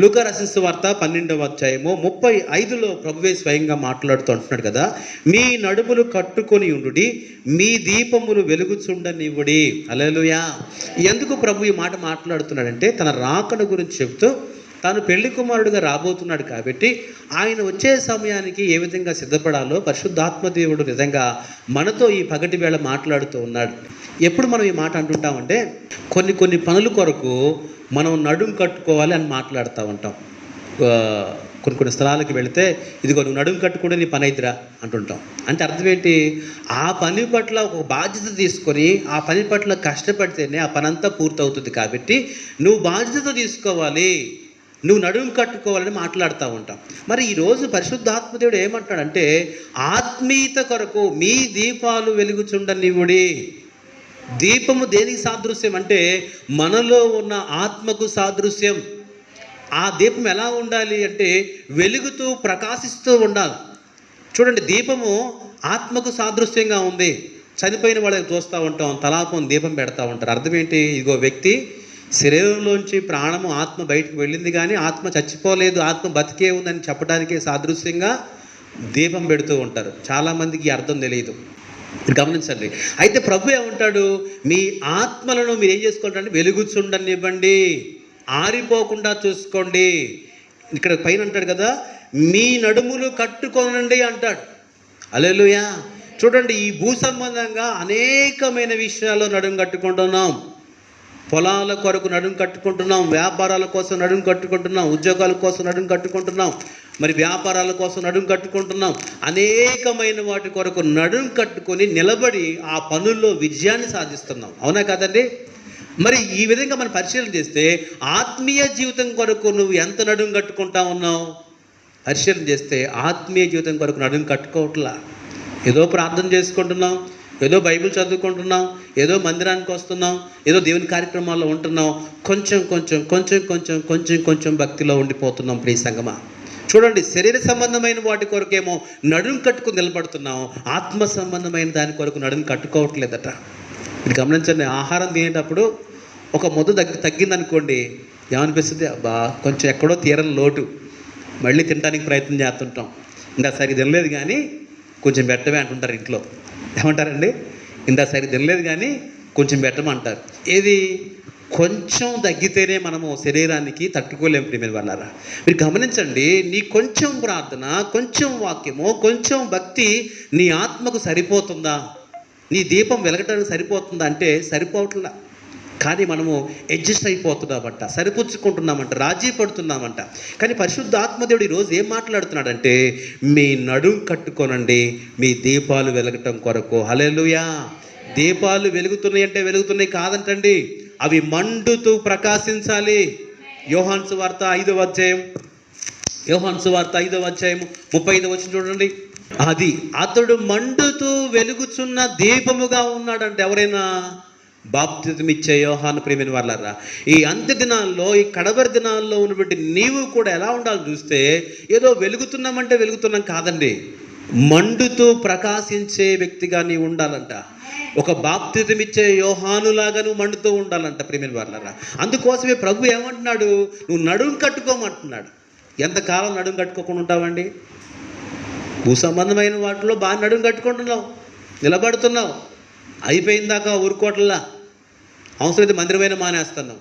లూకా రసించ వార్త పన్నెండవ అధ్యాయము ముప్పై ఐదులో ప్రభువే స్వయంగా మాట్లాడుతూ అంటున్నాడు కదా మీ నడుములు కట్టుకొని ఉండుడి మీ దీపములు వెలుగుచుండనివ్వుడి. అలలుయా ఎందుకు ప్రభు ఈ మాట మాట్లాడుతున్నాడంటే తన రాకడ గురించి చెప్తూ తాను పెళ్ళి కుమారుడుగా రాబోతున్నాడు కాబట్టి ఆయన వచ్చే సమయానికి ఏ విధంగా సిద్ధపడాలో పరిశుద్ధాత్మ దేవుడు నిజంగా మనతో ఈ పగటి వేళ మాట్లాడుతూ ఉన్నాడు. ఎప్పుడు మనం ఈ మాట అంటుంటామంటే కొన్ని కొన్ని పనుల కొరకు మనం నడుం కట్టుకోవాలి అని మాట్లాడుతూ ఉంటాం. కొన్ని కొన్ని స్థలాలకు వెళితే ఇదిగో నువ్వు నడుం కట్టుకుంటే నీ పని అయిద్దిరా అంటుంటాం. అంటే అర్థం ఏంటి? ఆ పని పట్ల ఒక బాధ్యత తీసుకొని ఆ పని పట్ల కష్టపడితేనే ఆ పని అంతా పూర్తవుతుంది కాబట్టి నువ్వు బాధ్యత తీసుకోవాలి. నువ్వు నడుము కట్టుకోవాలని మాట్లాడుతూ ఉంటాం. మరి ఈరోజు పరిశుద్ధాత్మదేవుడు ఏమంటాడంటే ఆత్మీయత కొరకు మీ దీపాలు వెలుగుచుండనివ్వుడి. దీపము దేనికి సాదృశ్యం అంటే మనలో ఉన్న ఆత్మకు సాదృశ్యం. ఆ దీపం ఎలా ఉండాలి అంటే వెలుగుతూ ప్రకాశిస్తూ ఉండాలి. చూడండి దీపము ఆత్మకు సాదృశ్యంగా ఉంది. చనిపోయిన వాళ్ళకి చూస్తూ ఉంటాం తలాపం దీపం పెడతా ఉంటారు. అర్థం ఏంటి? ఇదిగో వ్యక్తి శరీరంలోంచి ప్రాణము ఆత్మ బయటకు వెళ్ళింది కానీ ఆత్మ చచ్చిపోలేదు ఆత్మ బతికే ఉందని చెప్పడానికే సాదృశ్యంగా దీపం పెడుతూ ఉంటారు. చాలామందికి అర్థం తెలియదు. గమనించండి. అయితే ప్రభు ఏమంటాడు? మీ ఆత్మలను మీరు ఏం చేసుకోవాలంటే వెలుగుచుండనివ్వండి ఆరిపోకుండా చూసుకోండి. ఇక్కడ పైన అంటాడు కదా మీ నడుములు కట్టుకోనండి అంటాడు. అలెలుయా చూడండి ఈ భూ సంబంధంగా అనేకమైన విషయాల్లో నడుము కట్టుకుంటున్నాం. పొలాల కొరకు నడుము కట్టుకుంటున్నాం వ్యాపారాల కోసం నడుము కట్టుకుంటున్నాం ఉద్యోగాల కోసం నడుము కట్టుకుంటున్నాం మరి వ్యాపారాల కోసం నడుము కట్టుకుంటున్నాం. అనేకమైన వాటి కొరకు నడుము కట్టుకొని నిలబడి ఆ పనుల్లో విజయాన్ని సాధిస్తున్నాం. అవునా కదండి? మరి ఈ విధంగా మనం పరిశీలన చేస్తే ఆత్మీయ జీవితం కొరకు నువ్వు ఎంత నడుము కట్టుకుంటా ఉన్నావు? పరిశీలన చేస్తే ఆత్మీయ జీవితం కొరకు నడుము కట్టుకోవట్లా? ఏదో ప్రార్థన చేసుకుంటున్నాం. ఏదో బైబిల్ చదువుకుంటున్నాం ఏదో మందిరానికి వస్తున్నాం ఏదో దేవుని కార్యక్రమాల్లో ఉంటున్నాం కొంచెం కొంచెం కొంచెం కొంచెం కొంచెం కొంచెం భక్తిలో ఉండిపోతున్నాం ప్రియ సంగమా. చూడండి శరీర సంబంధమైన వాటి కొరకేమో నడుం కట్టుకుని నిలబడుతున్నాం ఆత్మ సంబంధమైన దాని కొరకు నడుం కట్టుకోవట్లేదట. మీరు గమనించండి ఆహారం తినేటప్పుడు ఒక మొద్దు దగ్గర తగ్గిందనుకోండి ఏమనిపిస్తుంది? అబ్బా కొంచెం ఎక్కడో తీరని లోటు. మళ్ళీ తినడానికి ప్రయత్నం చేస్తుంటాం. ఇంకా సరిగ్గా తినలేదు కానీ కొంచెం పెట్టవే అంటుంటారు ఇంట్లో. ఏమంటారండి? ఇందా సరిగ్గా తినలేదు కానీ కొంచెం పెట్టమంటారు. ఏది? కొంచెం తగ్గితేనే మనము శరీరానికి తట్టుకోలేం ప్రియమైన వాళ్ళారా? మీరు గమనించండి నీ కొంచెం ప్రార్థన కొంచెం వాక్యము కొంచెం భక్తి నీ ఆత్మకు సరిపోతుందా? నీ దీపం వెలగటానికి సరిపోతుందా? అంటే సరిపోవట్లా. కానీ మనము అడ్జస్ట్ అయిపోతున్నామంట సరిపుచ్చుకుంటున్నామంట రాజీ పడుతున్నామంట. కానీ పరిశుద్ధ ఆత్మదేవుడు ఈరోజు ఏం మాట్లాడుతున్నాడంటే మీ నడుం కట్టుకోనండి మీ దీపాలు వెలగటం కొరకు. హలెలుయా దీపాలు వెలుగుతున్నాయి అంటే వెలుగుతున్నాయి కాదంటండి అవి మండుతూ ప్రకాశించాలి. యోహాన్ సువార్త ఐదవ అధ్యాయం. యోహాన్ సువార్త ఐదవ అధ్యాయం ముప్పై ఐదవ వచ్చిన చూడండి. అది అతడు మండుతూ వెలుగుచున్న దీపముగా ఉన్నాడంటే ఎవరైనా? బాప్తిజం ఇచ్చే యోహాను ప్రేమిన వాళ్ళరా ఈ అంత్య దినాల్లో ఈ కడవరి దినాల్లో ఉన్నటువంటి నీవు కూడా ఎలా ఉండాలో చూస్తే ఏదో వెలుగుతున్నామంటే వెలుగుతున్నాం కాదండి. మండుతూ ప్రకాశించే వ్యక్తిగా నీవు ఉండాలంట. ఒక బాప్తిజం ఇచ్చే యోహానులాగా నువ్వు మండుతూ ఉండాలంట ప్రేమిన వాళ్ళరా అందుకోసమే ప్రభు ఏమంటున్నాడు? నువ్వు నడుం కట్టుకోమంటున్నాడు. ఎంతకాలం నడుం కట్టుకోకుండా ఉంటావండి? భూ సంబంధమైన వాటిలో బాగా నడుం కట్టుకుంటున్నావు నిలబడుతున్నావు. అయిపోయిందాకా ఊరుకోవట్లా అవసరమైతే మందిరమైన మానేస్తున్నాం.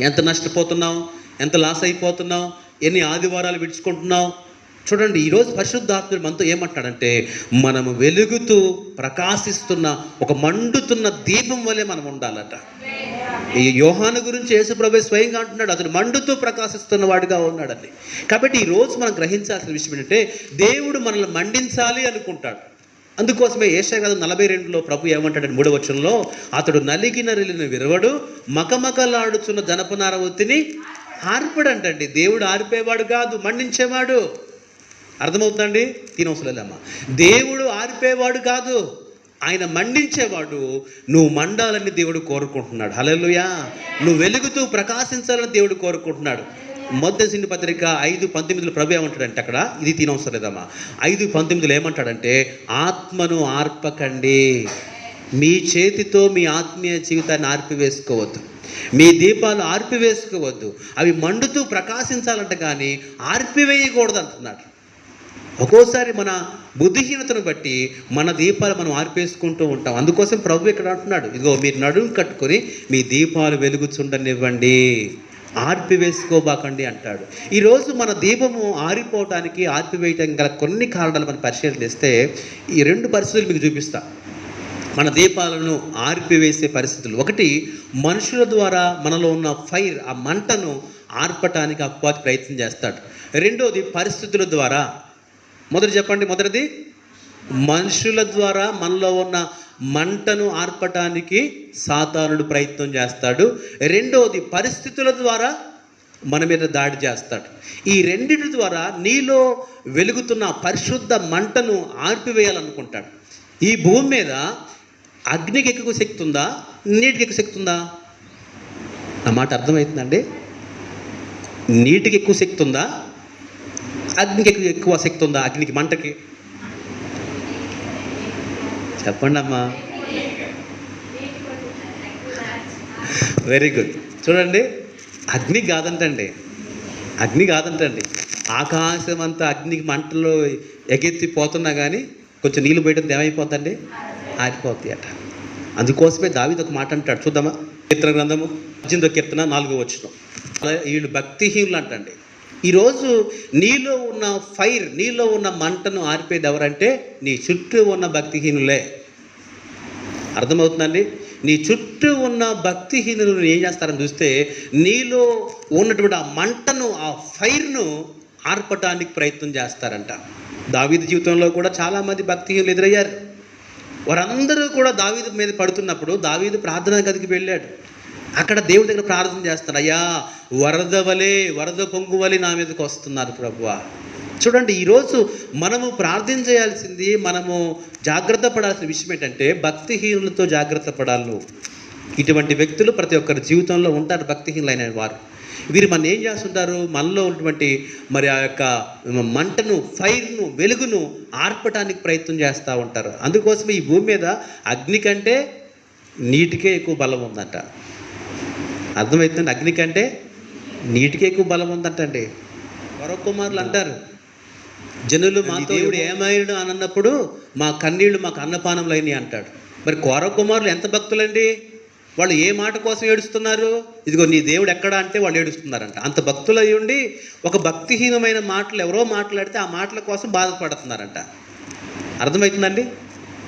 ఎంత నష్టపోతున్నావు ఎంత లాస్ అయిపోతున్నావు ఎన్ని ఆదివారాలు విడుచుకుంటున్నాం. చూడండి ఈరోజు పరిశుద్ధాత్ముడు మనతో ఏమంటాడంటే మనం వెలుగుతూ ప్రకాశిస్తున్న ఒక మండుతున్న దీపం వలె మనం ఉండాలట. ఈ యోహాను గురించి యేసుప్రభు స్వయంగా అంటున్నాడు అతను మండుతూ ప్రకాశిస్తున్న వాడిగా ఉన్నాడని కాబట్టి ఈరోజు మనం గ్రహించాల్సిన విషయం ఏంటంటే దేవుడు మనల్ని మండించాలి అనుకుంటాడు. అందుకోసమే ఏషాగదు నలభై రెండులో ప్రభు ఏమంటాడని మూడవ వచనంలో అతడు నలిగిన రెలిన విరవడు మకమకలాడుచున్న జనపనార ఒత్తిని ఆర్పడంటండి. దేవుడు ఆర్పేవాడు కాదు మండించేవాడు అర్థమవుతుందండి? తినవసలేదమ్మా దేవుడు ఆరిపేవాడు కాదు ఆయన మండించేవాడు నువ్వు మండాలని దేవుడు కోరుకుంటున్నాడు. హల్లెలూయా. నువ్వు వెలుగుతూ ప్రకాశించాలని దేవుడు కోరుకుంటున్నాడు. మొదటి పత్రిక ఐదు పంతొమ్మిదిలో ప్రభు ఏమంటాడంటే అక్కడ ఇది తినవసరం లేదమ్మా. ఐదు పంతొమ్మిదిలో ఏమంటాడంటే ఆత్మను ఆర్పకండి. మీ చేతితో మీ ఆత్మీయ జీవితాన్ని ఆర్పివేసుకోవద్దు. మీ దీపాలు ఆర్పివేసుకోవద్దు. అవి మండుతూ ప్రకాశించాలంట కానీ ఆర్పివేయకూడదు అంటున్నాడు. ఒక్కోసారి మన బుద్ధిహీనతను బట్టి మన దీపాలు మనం ఆర్పేసుకుంటూ ఉంటాం. అందుకోసం ప్రభు ఇక్కడ అంటున్నాడు ఇదిగో మీరు నడుము కట్టుకొని మీ దీపాలు వెలుగుచుండనివ్వండి. ఆర్పివేసుకోబాకండి అంటాడు. ఈరోజు మన దీపము ఆరిపోవటానికి ఆర్పివేయటం గల కొన్ని కారణాలు మనం పరిశీలనిస్తే ఈ రెండు పరిస్థితులు మీకు చూపిస్తా. మన దీపాలను ఆర్పివేసే పరిస్థితులు. ఒకటి మనుషుల ద్వారా మనలో ఉన్న ఫైర్ ఆ మంటను ఆర్పటానికి అపవాది ప్రయత్నం చేస్తాడు. రెండోది పరిస్థితుల ద్వారా. మొదటి చెప్పండి మొదటిది. మనుషుల ద్వారా మనలో ఉన్న మంటను ఆర్పటానికి సాతానుడు ప్రయత్నం చేస్తాడు. రెండవది పరిస్థితుల ద్వారా మన మీద దాడి చేస్తాడు. ఈ రెండిటి ద్వారా నీలో వెలుగుతున్న పరిశుద్ధ మంటను ఆర్పివేయాలనుకుంటాడు. ఈ భూమి మీద అగ్నికి ఎక్కువ శక్తి ఉందా? నీటికి ఎక్కువ శక్తి ఉందా? నా మాట అర్థమవుతుందండి? నీటికి ఎక్కువ శక్తి ఉందా? అగ్నికి ఎక్కువ శక్తి ఉందా? అగ్నికి మంటకి? చెప్పండి అమ్మా వెరీ గుడ్ చూడండి అగ్ని కాదంటండి అగ్ని కాదంటండి ఆకాశం అంతా అగ్నికి మంటల్లో ఎగెత్తి పోతున్నా కానీ కొంచెం నీళ్ళు పోయడం ఏమైపోతుందండి ఆరిపోతాయి అట అందుకోసమే దావిది ఒక మాట అంటాడు. చూద్దామా? కీర్తన గ్రంథము పద్దెనిమిదో కీర్తన నాలుగో వచ్చిన వీళ్ళు భక్తిహీనులు అంటండి ఈరోజు నీలో ఉన్న ఫైర్ నీలో ఉన్న మంటను ఆర్పేది ఎవరంటే నీ చుట్టూ ఉన్న భక్తిహీనులే. అర్థమవుతుందండి? నీ చుట్టూ ఉన్న భక్తిహీనులు ఏం చేస్తారని చూస్తే నీలో ఉన్నటువంటి ఆ మంటను ఆ ఫైర్ను ఆర్పటానికి ప్రయత్నం చేస్తారంట. దావీదు జీవితంలో కూడా చాలామంది భక్తిహీనులు ఎదురయ్యారు. వారందరూ కూడా దావీదు మీద పడుతున్నప్పుడు దావీదు ప్రార్థనా గదికి వెళ్ళాడు. అక్కడ దేవుడి దగ్గర ప్రార్థన చేస్తాడు అయ్యా వరద వలే వరద పొంగు వలె నా మీదకి వస్తున్నారు ప్రభువ. చూడండి ఈరోజు మనము ప్రార్థన చేయాల్సింది మనము జాగ్రత్త పడాల్సిన విషయం ఏంటంటే భక్తిహీనులతో జాగ్రత్త పడాలి. ఇటువంటి వ్యక్తులు ప్రతి ఒక్కరి జీవితంలో ఉంటారు భక్తిహీనులైన వారు. వీరు మన ఏం చేస్తుంటారు? మనలో ఉన్నటువంటి మరి ఆ యొక్క మంటను ఫైర్ను వెలుగును ఆర్పటానికి ప్రయత్నం చేస్తూ ఉంటారు. అందుకోసం ఈ భూమి మీద అగ్ని కంటే నీటికే ఎక్కువ బలం ఉందంట. అర్థమవుతుంది. అగ్ని కంటే నీటికే ఎక్కువ బలం ఉందంటండి. కుమారులు అంటారు జనులు మాతో దేవుడు ఏమైనా అని అన్నప్పుడు మా కన్నీళ్ళు మాకు అన్నపానములు అయినాయి అంటాడు. మరి కోర కుమారులు ఎంత భక్తులండి? వాళ్ళు ఏ మాట కోసం ఏడుస్తున్నారు? ఇదిగో నీ దేవుడు ఎక్కడ? అంటే వాళ్ళు ఏడుస్తున్నారంట. అంత భక్తులు ఉండి ఒక భక్తిహీనమైన మాటలు ఎవరో మాట్లాడితే ఆ మాటల కోసం బాధపడుతున్నారంట. అర్థమవుతుందండి?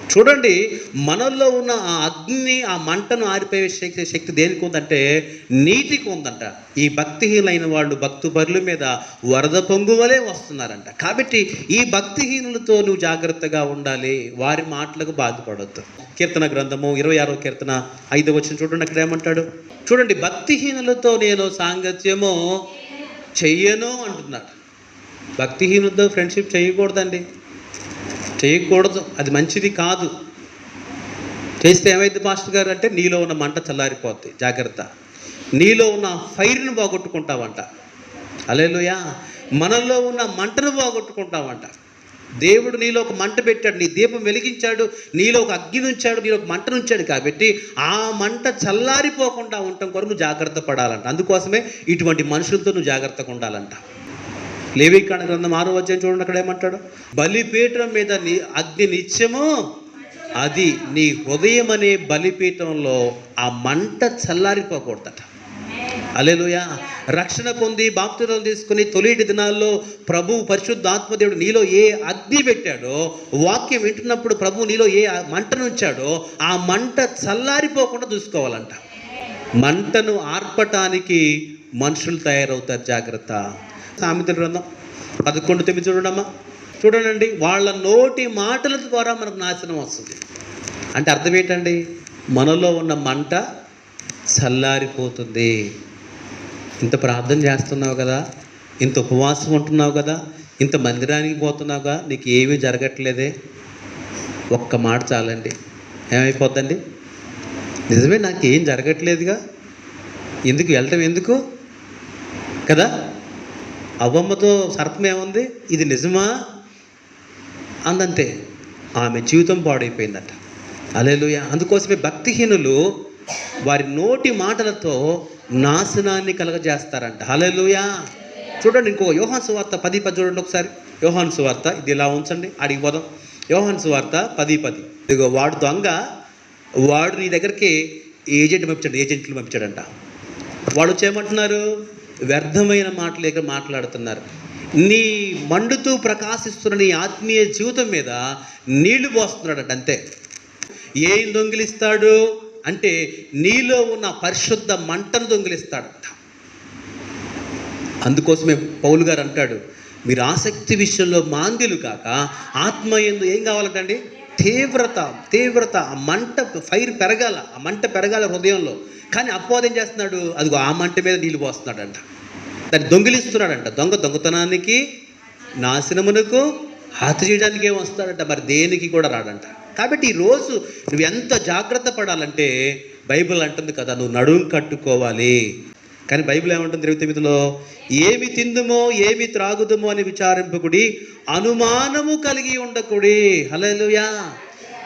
చూడండి మనలో ఉన్న ఆ అగ్ని ఆ మంటను ఆరిపోయే శక్తి శక్తి దేనికి ఉందంటే నీటికి ఉందంట. ఈ భక్తిహీనులైన వాళ్ళు భక్తు పరుల మీద వరద పొంగు వలె వస్తున్నారంట. కాబట్టి ఈ భక్తిహీనులతో నువ్వు జాగ్రత్తగా ఉండాలి. వారి మాటలకు బాధపడద్దు. కీర్తన గ్రంథము ఇరవై ఆరో కీర్తన ఐదు వచ్చిన చూడండి అక్కడ ఏమంటాడు? చూడండి భక్తిహీనులతో నేను సాంగత్యము చెయ్యను అంటున్నాడు. భక్తిహీనులతో ఫ్రెండ్షిప్ చేయకూడదండి. చేయకూడదు. అది మంచిది కాదు. చేస్తే ఏమైంది మాస్టర్ గారు అంటే నీలో ఉన్న మంట చల్లారిపోద్ది. జాగ్రత్త. నీలో ఉన్న ఫైర్ను బాగొట్టుకుంటావంట అలేలుయా మనలో ఉన్న మంటను బాగొట్టుకుంటామంట దేవుడు నీలో ఒక మంట పెట్టాడు నీ దీపం వెలిగించాడు నీలో ఒక అగ్ని ఉంచాడు నీలో ఒక మంటను ఉంచాడు కాబట్టి ఆ మంట చల్లారిపోకుండా ఉండటం కొరకు నువ్వు జాగ్రత్త పడాలంట. అందుకోసమే ఇటువంటి మనుషులతో నువ్వు జాగ్రత్తగా ఉండాలంట. లేవికాండ గ్రంథం ఆరో అధ్యాయం చూడండి అక్కడ ఏమంటాడు? బలిపీఠం మీద నీ అగ్ని నిత్యము అది నీ హృదయం అనే బలిపీఠంలో ఆ మంట చల్లారిపోకూడదట. అలెలుయ రక్షణ పొంది బాప్తులను తీసుకుని తొలిటి దినాల్లో ప్రభు పరిశుద్ధ ఆత్మదేవుడు నీలో ఏ అగ్ని పెట్టాడో వాక్యం వింటున్నప్పుడు ప్రభు నీలో ఏ మంటనుంచాడో ఆ మంట చల్లారిపోకుండా చూసుకోవాలంట. మంటను ఆర్పటానికి మనుషులు తయారవుతారు జాగ్రత్త. సామెతల గ్రంథం పదకొండు తొమ్మిది చూడమ్మా చూడండి వాళ్ళ నోటి మాటల ద్వారా మనకు నాశనం వస్తుంది. అంటే అర్థం ఏంటండి? మనలో ఉన్న మంట చల్లారిపోతుంది. ఇంత ప్రార్థన చేస్తున్నావు కదా ఇంత ఉపవాసం ఉంటున్నావు కదా ఇంత మందిరానికి పోతున్నావుగా నీకు ఏమీ జరగట్లేదే. ఒక్క మాట చాలండి. ఏమైపోద్దండి? నిజమే నాకు ఏం జరగట్లేదుగా. ఎందుకు వెళ్ళటం ఎందుకు? కదా? అవ్వమ్మతో సర్పం ఏముంది? ఇది నిజమా? అందంతే. ఆమె జీవితం పాడైపోయిందట. అలేలుయ అందుకోసమే భక్తిహీనులు వారి నోటి మాటలతో నాశనాన్ని కలగజేస్తారంట. హల్లెలూయా. చూడండి ఇంకో యోహాన్ సువార్త పది పది చూడండి ఒకసారి. యోహాన్ సువార్త ఇది ఇలా ఉంచండి. అడిగి పోదాం. యోహాన్ సువార్త పది పది. ఇదిగో వాడు దొంగ. వాడు నీ దగ్గరికి ఏజెంట్ పంపించాడు. ఏజెంట్లు పంపించాడంట. వాడు వచ్చేయమంటున్నారు? వ్యర్థమైన మాటలు ఇక్కడ మాట్లాడుతున్నారు. నీ మండుతూ ప్రకాశిస్తున్న నీ ఆత్మీయ జీవితం మీద నీళ్ళు పోస్తున్నాడట అంతే. ఏం దొంగిలిస్తాడు అంటే నీలో ఉన్న పరిశుద్ధ మంటను దొంగిలిస్తాడంట. అందుకోసమే పౌలు గారు అంటాడు మీరు ఆసక్తి విషయంలో మాంద్యులు కాక ఆత్మ ఎందు ఏం కావాలంటండి తీవ్రత తీవ్రత. ఆ మంట ఫైర్ పెరగాల ఆ మంట పెరగాల హృదయంలో. కానీ అపవాదం చేస్తున్నాడు? అదిగో ఆ మంట మీద నీళ్ళు పోస్తున్నాడంట. దాన్ని దొంగిలిస్తున్నాడంట. దొంగ దొంగతనానికి నాశనమునకు హత్య చేయడానికి ఏం వస్తాడంట. మరి దేనికి కూడా రాడంట. కాబట్టి ఈరోజు నువ్వు ఎంత జాగ్రత్త పడాలంటే బైబిల్ అంటుంది కదా నువ్వు నడుం కట్టుకోవాలి. కానీ బైబిల్ ఏమంటుంది ఇరవై తొమ్మిదిలో ఏమి తిందుమో ఏమి త్రాగుదుమో అని విచారింపకుడి అనుమానము కలిగి ఉండకుడి. హలోయా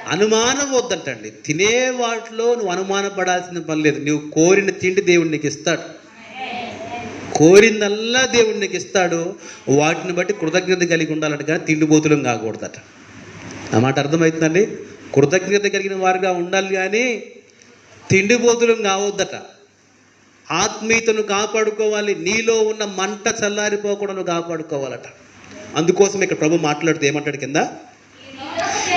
అనుమానం వద్దంటండి. తినే వాటిలో నువ్వు అనుమానపడాల్సిన పని లేదు. నువ్వు కోరిన తిండి దేవుడు నీకు ఇస్తాడు. కోరిందల్లా దేవుడు నీకు ఇస్తాడు వాటిని బట్టి కృతజ్ఞత కలిగి ఉండాలంట కానీ తిండిపోతులం కాకూడదట. ఆ మాట అర్థమవుతుందండి? కృతజ్ఞత కలిగిన వారుగా ఉండాలి కానీ తిండిపోతులం కావద్దట. ఆత్మీయతను కాపాడుకోవాలి నీలో ఉన్న మంట చల్లారిపోకుండా కాపాడుకోవాలట. అందుకోసం ఇక్కడ ప్రభు మాట్లాడుతూ ఏమంటాడు కింద?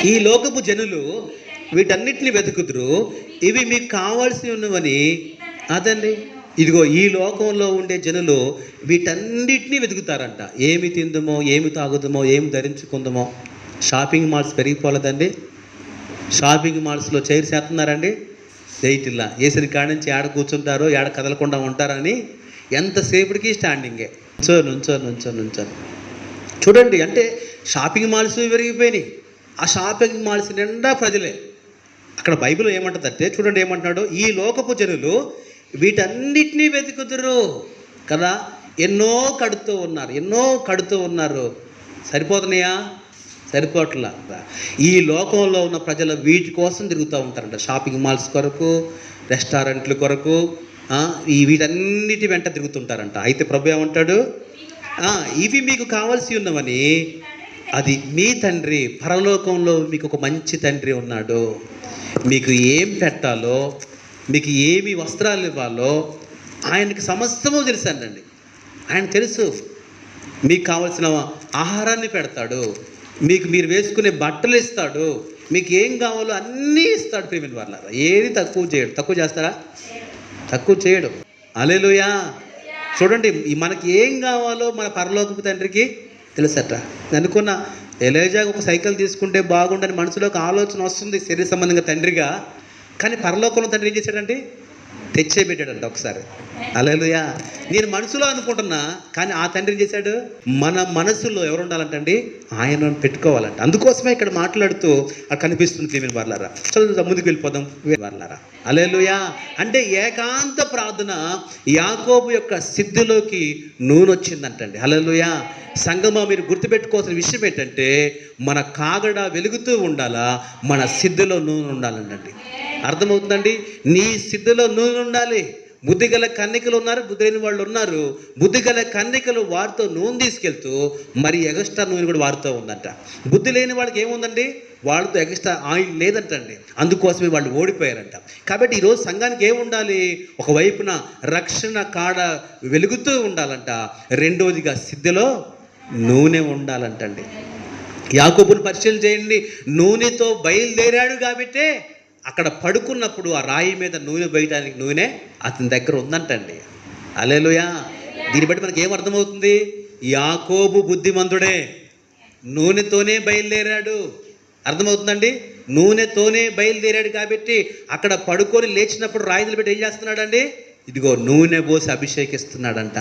ఈ లోకపు జనులు వీటన్నిటిని వెతుకుదురు ఇవి మీకు కావాల్సి ఉన్నవని అదండి. ఇదిగో ఈ లోకంలో ఉండే జనులు వీటన్నిటిని వెతుకుతారంట. ఏమి తిందుమో ఏమి తాగుదమో ఏమి ధరించుకుందామో. షాపింగ్ మాల్స్ పెరిగిపోలేదండి. షాపింగ్ మాల్స్లో చైర్స్ వేస్తున్నారండి. చేయటిల్లా వేసిన కాడ నుంచి ఏడ కూర్చుంటారో ఏడ కదలకుండా ఉంటారని ఎంతసేపటికి స్టాండింగే. నుంచో నుంచో నుంచో నుంచో చూడండి అంటే షాపింగ్ మాల్స్ పెరిగిపోయినాయి ఆ షాపింగ్ మాల్స్ నిండా ప్రజలే. అక్కడ బైబిల్ ఏమంటుందంటే చూడండి ఏమంటున్నాడు? ఈ లోకపు జనులు వీటన్నిటినీ వెతుకుతురు కదా? ఎన్నో కడుతూ ఉన్నారు ఎన్నో కడుతూ ఉన్నారు. సరిపోతున్నాయా? సరిపోట్లా. ఈ లోకంలో ఉన్న ప్రజలు వీటి కోసం తిరుగుతూ ఉంటారంట. షాపింగ్ మాల్స్ కొరకు రెస్టారెంట్ల కొరకు ఈ వీటన్నిటి వెంట తిరుగుతుంటారంట. అయితే ప్రభు ఏమంటాడు? ఇవి మీకు కావాల్సి ఉన్నవని. అది మీ తండ్రి పరలోకంలో మీకు ఒక మంచి తండ్రి ఉన్నాడు. మీకు ఏం పెట్టాలో మీకు ఏమి వస్త్రాలు ఇవ్వాలో ఆయనకి సమస్తము తెలుసండి ఆయన తెలుసు. మీకు కావలసిన ఆహారాన్ని పెడతాడు. మీకు మీరు వేసుకునే బట్టలు ఇస్తాడు. మీకు ఏం కావాలో అన్నీ ఇస్తాడు ప్రేమిని వాళ్ళ ఏది తక్కువ చేయడు. తక్కువ చేస్తారా? తక్కువ చేయడు. అలేలుయా చూడండి మనకి ఏం కావాలో మన పరలోకపు తండ్రికి తెలుసట. నేను అనుకున్నా ఎలేజా ఒక సైకిల్ తీసుకుంటే బాగుండని మనసులోకి ఆలోచన వస్తుంది శరీర సంబంధంగా తండ్రిగా. కానీ పరలోకంలో తండ్రి ఏం చేశాడండి తెచ్చే పెట్టాడంట ఒకసారి. అలలుయా నేను మనసులో అనుకుంటున్నా కానీ ఆ తండ్రి ఏం చేశాడు? మన మనసులో ఎవరు ఉండాలంటండి? ఆయన పెట్టుకోవాలంట. అందుకోసమే ఇక్కడ మాట్లాడుతూ అక్కడ కనిపిస్తుంది క్లీమిన్ వర్లారా. చదువు ముందుకు వెళ్ళిపోదాం. వర్లారా. అలలుయా అంటే ఏకాంత ప్రార్థన యాకోబు యొక్క సిద్ధిలోకి నూనె వచ్చిందంటండి అలెలుయా సంగమా మీరు గుర్తుపెట్టుకోవాల్సిన విషయం ఏంటంటే మన కాగడ వెలుగుతూ ఉండాలా మన సిద్ధిలో నూనె ఉండాలంటండి. అర్థమవుతుందండి? నీ సిద్ధిలో నూనె ఉండాలి బుద్ధిగల కన్నికలు ఉన్నారు బుద్ధి లేని వాళ్ళు ఉన్నారు. బుద్ధిగల కన్నికలు వారితో నూనె తీసుకెళ్తూ మరి ఎగస్ట్రా నూనె కూడా వారితో ఉందంట. బుద్ధి లేని వాళ్ళకి ఏముందండి? వాళ్ళతో ఎగస్ట్రా ఆయిల్ లేదంటండి. అందుకోసమే వాళ్ళు ఓడిపోయారంట. కాబట్టి ఈరోజు సంఘానికి ఏముండాలి ఒకవైపున రక్షణ కాడ వెలుగుతూ ఉండాలంట. రెండవదిగా సిద్ధిలో నూనె ఉండాలంటండి. యాకోబుని పరిశీలన చేయండి. నూనెతో బయలుదేరాడు కాబట్టే అక్కడ పడుకున్నప్పుడు ఆ రాయి మీద నూనె బయటానికి నూనె అతని దగ్గర ఉందంటండి. అలేలుయా దీన్ని బట్టి మనకి ఏమర్థమవుతుంది అర్థమవుతుంది? యాకోబు బుద్ధిమంతుడే. నూనెతోనే బయలుదేరాడు. అర్థమవుతుందండి? నూనెతోనే బయలుదేరాడు కాబట్టి అక్కడ పడుకొని లేచినప్పుడు రాయిలు పెట్టి ఏం చేస్తున్నాడండి? ఇదిగో నూనె పోసి అభిషేకిస్తున్నాడంట.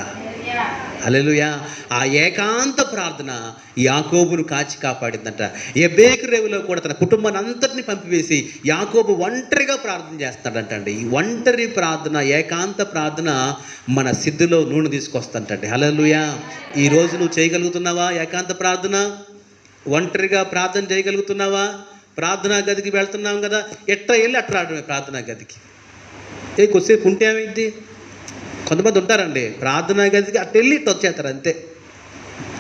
అలెలుయా ఆ ఏకాంత ప్రార్థన యాకోబును కాచి కాపాడిందంట. ఎబేక్ రేవులో కూడా తన కుటుంబాన్ని అంతటిని పంపివేసి యాకోబు ఒంటరిగా ప్రార్థన చేస్తాడంట అండి ఈ ఒంటరి ప్రార్థన ఏకాంత ప్రార్థన మన సిద్ధిలో నూనె తీసుకొస్తాంటండి హలలుయా ఈ రోజు నువ్వు చేయగలుగుతున్నావా ఏకాంత ప్రార్థన? ఒంటరిగా ప్రార్థన చేయగలుగుతున్నావా? ప్రార్థనా గదికి వెళ్తున్నాం కదా. ఎట్ట వెళ్ళి అట్లా ప్రార్థనా గదికి. ఏ కొద్దిసేపు ఉంటే ఏమైంది? కొంతమంది ఉంటారండి ప్రార్థనా గదికి అట్టెళ్ళి వెళ్ళి వచ్చేస్తారు అంతే.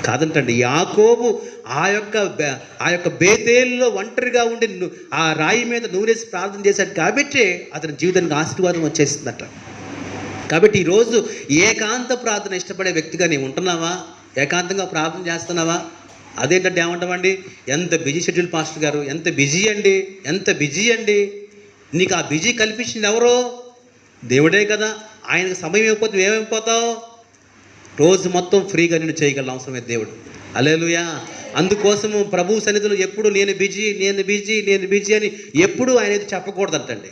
కాదంటండి యాకోబు ఆ యొక్క ఆ యొక్క బేతేల్లో ఒంటరిగా ఉండి ఆ రాయి మీద నూనెసి ప్రార్థన చేశాడు కాబట్టి అతని జీవితానికి ఆశీర్వాదం వచ్చేసిందట. కాబట్టి ఈరోజు ఏకాంత ప్రార్థన ఇష్టపడే వ్యక్తిగా నీవు ఉంటున్నావా? ఏకాంతంగా ప్రార్థన చేస్తున్నావా? అదేంటంటే ఏమంటామండి? ఎంత బిజీ షెడ్యూల్ పాస్టర్ గారు ఎంత బిజీ అండి ఎంత బిజీ అండి. నీకు ఆ బిజీ కల్పించింది ఎవరో? దేవుడే కదా. ఆయనకు సమయం అయిపోతే నువ్వేమైపోతావు రోజు మొత్తం ఫ్రీగా నేను చేయగలను అవసరమే దేవుడు. అలేలుయా అందుకోసము ప్రభు సన్నిధిలో ఎప్పుడు నేను బిజీ నేను బిజీ నేను బిజీ అని ఎప్పుడు ఆయన చెప్పకూడదంటండి.